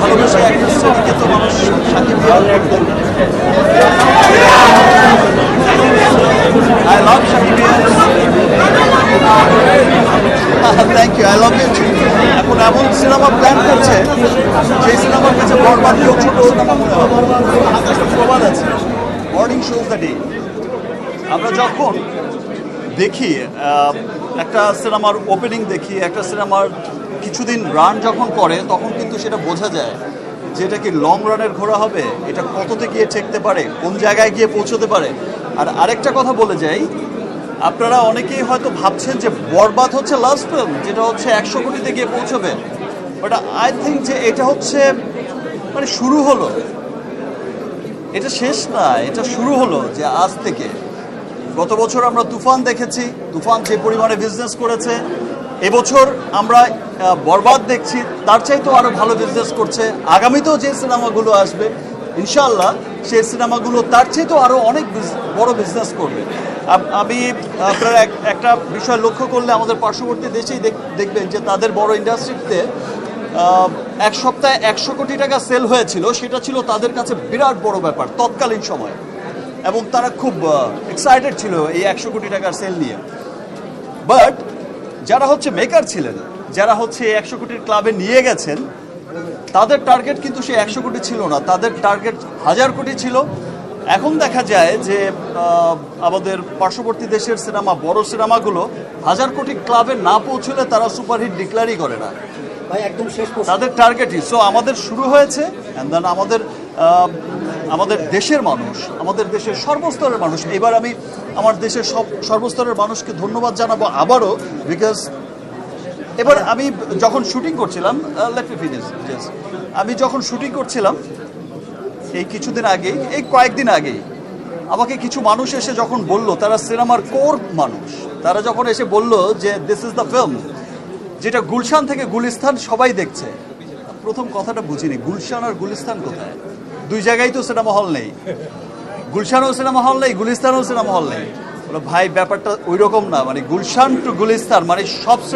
ভালোবেসে একটা শ্রেণীকে তো মানুষ সাকিব খান করতেন Shakib থ্যাংক ইউ আই এখন এমন সিনেমা প্ল্যান করছে সেই সিনেমার কাছে বরবাদ কেউ ছোট প্রবাদ আছে। মর্নিং শোজ দ্য ডে আমরা যখন দেখি একটা সিনেমার ওপেনিং দেখি, একটা সিনেমার কিছুদিন রান যখন করে, তখন কিন্তু সেটা বোঝা যায় যে এটা কি লং রানের ঘোরা হবে, এটা কততে গিয়ে ঠেকতে পারে, কোন জায়গায় গিয়ে পৌঁছতে পারে। আর আরেকটা কথা বলে যাই, আপনারা অনেকেই হয়তো ভাবছেন যে বরবাদ হচ্ছে লাস্ট ফিল্ম যেটা হচ্ছে একশো কোটিতে গিয়ে পৌঁছবে। বাট আই থিঙ্ক যে এটা হচ্ছে মানে শুরু হলো। এটা শেষ না, এটা শুরু হলো যে আজ থেকে। গত বছর আমরা তুফান দেখেছি, তুফান যে পরিমাণে বিজনেস করেছে এবছর আমরা বরবাদ দেখছি, তার চাইতেও আরও ভালো বিজনেস করছে। আগামীতেও যে সিনেমাগুলো আসবে ইনশাল্লাহ সেই সিনেমাগুলো তার চাইতেও আরও অনেক বড় বিজনেস করবে। আমি আপনার এক- একটা বিষয় লক্ষ্য করলে আমাদের পার্শ্ববর্তী দেশেই দেখ- দেখবেন যে তাদের বড় ইন্ডাস্ট্রিতে এক সপ্তাহে একশো কোটি টাকা সেল হয়েছিল, সেটা ছিল তাদের কাছে বিরাট বড় ব্যাপার, তৎকালীন সময়। এবং তারা খুব এক্সাইটেড ছিল এই একশো কোটি টাকার সেল নিয়ে। বাট যারা হচ্ছে মেকার ছিলেন যারা হচ্ছে একশো কোটির ক্লাবে নিয়ে গেছেন তাদের টার্গেট কিন্তু সে একশো কোটি ছিল না। তাদের টার্গেট হাজার কোটি ছিল। এখন দেখা যায় যে আমাদের পার্শ্ববর্তী দেশের সিনেমা বড় সিনেমাগুলো হাজার কোটি ক্লাবে না পৌঁছলে তারা সুপারহিট ডিক্লারই করে না। তাদের টার্গেটই সো আমাদের শুরু হয়েছে অ্যান্ড দেন আমাদের আমাদের দেশের মানুষ, আমাদের দেশের সর্বস্তরের মানুষ। এবার আমি আমার দেশের সব, সর্বস্তরের মানুষকে ধন্যবাদ জানাব আবারও বিকজ এবার আমি যখন শুটিং করছিলাম লেট মি ফিনিশ আমি যখন শুটিং করছিলাম, এই কিছুদিন আগেই এই কয়েকদিন আগেই আমাকে কিছু মানুষ এসে যখন বলল, তারা সিনেমার কোর মানুষ, তারা যখন এসে বলল যে দিস ইজ দ্য ফিল্ম যেটা গুলশান থেকে গুলিস্তান সবাই দেখছে, প্রথম কথাটা বুঝিনি, গুলশান আর গুলিস্তান কোথায়? দুই জায়গায় তো সিনেমা হল নেই। গুলশানও সিনেমা হল নেই, গুলিস্তানও সিনেমা হল নেই। ভাই, ব্যাপারটা ওই রকম না। মানে গুলশান টু গুলিস্তান মানে সব